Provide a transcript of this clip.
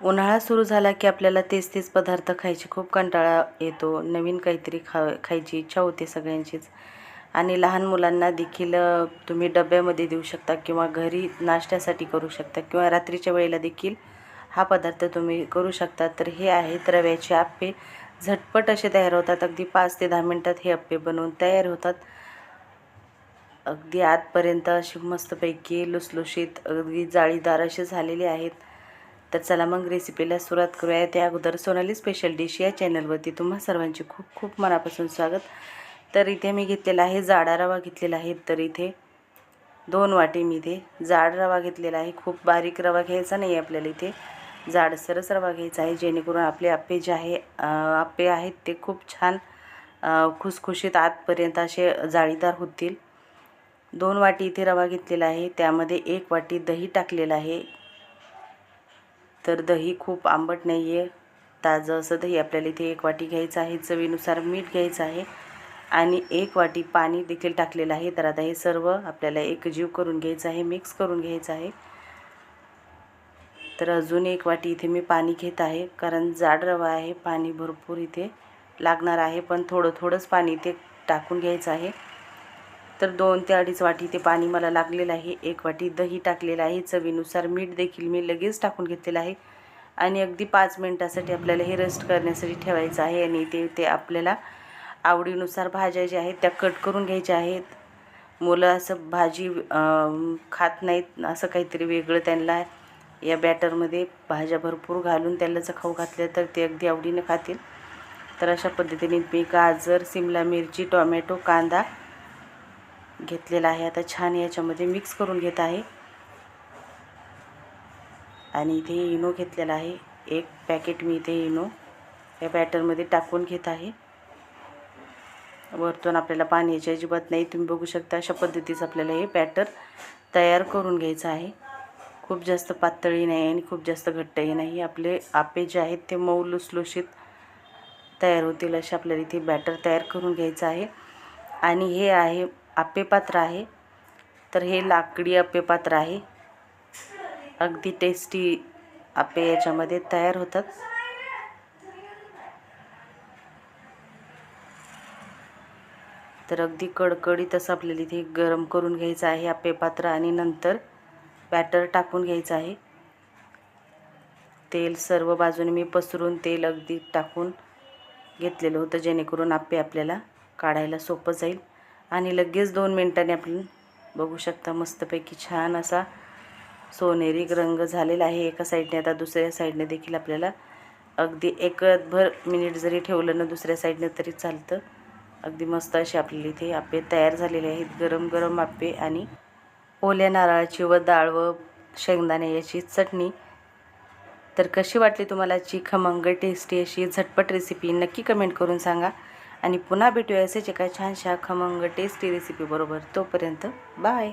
उन्हाळा सुरू झाला की आपल्याला तेच तेच पदार्थ खायची खूप कंटाळा येतो. नवीन काहीतरी खा खायची इच्छा होते सगळ्यांचीच. आणि लहान मुलांना देखील तुम्ही डब्यामध्ये देऊ शकता किंवा घरी नाश्त्यासाठी करू शकता किंवा रात्रीच्या वेळेला देखील हा पदार्थ तुम्ही करू शकता. तर हे आहेत रव्याचे आप्पे. झटपट असे तयार होतात. अगदी पाच ते दहा मिनटात हे आप्पे बनवून तयार होतात. अगदी आतपर्यंत अशी मस्तपैकी लुसलुशीत अगदी जाळीदार असे झालेले आहेत. तर चला मग रेसिपीला सुरुवात करूया. त्या अगोदर सोनाली स्पेशल डिश या चॅनलवरती तुम्हा सर्वांचे खूप खूप मनापासून स्वागत. तर इथे मी घेतलेला आहे जाडा रवा घेतलेला आहे. तर इथे दोन वाटी मी इथे जाड रवा घेतलेला आहे. खूप बारीक रवा घ्यायचा नाही आहे आपल्याला इथे. जाडसरच रवा घ्यायचा आहे. जेणेकरून आपले आप्पे जे आहे आप्पे आहेत ते खूप छान खुसखुशीत आतपर्यंत असे जाळीदार होतील. दोन वाटी इथे रवा घेतलेला आहे. त्यामध्ये एक वाटी दही टाकलेलं आहे. तर दही खूप आंबट नाही आहे ताजं असं दही आपल्याला इथे एक वाटी घ्यायचं आहे. चवीनुसार मीठ घ्यायचं आहे. आणि एक वाटी पाणी देखील टाकलेलं आहे. तर आता हे सर्व आपल्याला एकजीव करून घ्यायचं आहे. मिक्स करून घ्यायचं आहे. तर अजून एक वाटी इथे मी पाणी घेत आहे. कारण जाड रवा आहे. पाणी भरपूर इथे लागणार आहे. पण थोडं थोडंच पाणी इथे टाकून घ्यायचं आहे. तर दोन ते अडीच वाटी ते पाणी मला लागलेलं आहे. एक वाटी दही टाकलेलं आहे. चवीनुसार मीठ देखील मी लगेच टाकून घेतलेलं आहे. आणि अगदी पाच मिनटासाठी आपल्याला हे रेस्ट करण्यासाठी ठेवायचं आहे आणि ते ते आपल्याला आवडीनुसार भाज्या ज्या आहेत त्या कट करून घ्यायच्या आहेत. मुलं असं भाजी खात नाहीत असं काहीतरी वेगळं त्यांना या बॅटरमध्ये भाज्या भरपूर घालून त्याला जर खाऊ घातल्या तर ते अगदी आवडीनं खातील. तर अशा पद्धतीने मी गाजर सिमला मिरची टोमॅटो कांदा घेतलेला आहे. आता छान याच्यामध्ये मिक्स करून घेत आहे. आणि इथे इनो घेतलेला आहे. एक पॅकेट मी इथे इनो या बॅटरमध्ये टाकून घेत आहे. वरतून आपल्याला पाण्याची अजिबात नाही. तुम्ही बघू शकता अशा पद्धतीचं आपल्याला हे बॅटर तयार करून घ्यायचं आहे. खूप जास्त पातळी नाही आणि खूप जास्त घट्टही नाही. आपले आपे जे आहेत ते मऊ लुसलुशीत तयार होतील असे आपल्याला इथे बॅटर तयार करून घ्यायचं आहे. आणि हे आहे आप्पेपात्र आहे. तर हे लाकडी आप्पेपात्र आहे. अगदी टेस्टी आप्पे याच्यामध्ये तयार होतात. तर अगदी कडकडीत असं आपल्याला इथे गरम करून घ्यायचं आहे आप्पेपात्र आणि नंतर बॅटर टाकून घ्यायचं आहे. तेल सर्व बाजूने मी पसरून तेल अगदी टाकून घेतलेलं होतं जेणेकरून आप्पे आपल्याला काढायला सोपं जाईल. आणि लगेच दोन मिनटांनी आपण बघू शकता मस्तपैकी छान असा सोनेरी रंग झालेला आहे एका साईडने. आता दुसऱ्या साईडने देखील आपल्याला अगदी एकभर मिनिट जरी ठेवलं ना दुसऱ्या साईडने तरी चालतं. अगदी मस्त असे आपल्याला इथे आप्पे तयार झालेले आहेत. गरम गरम आप्पे आणि ओल्या नारळाची व डाळ व शेंगदाणे याची चटणी. तर कशी वाटली तुम्हाला ची खमंग टेस्टी अशी झटपट रेसिपी नक्की कमेंट करून सांगा. आणि पुन्हा भेटूया असेच एका छानशा खमंग टेस्टी रेसिपीबरोबर तोपर्यंत बाय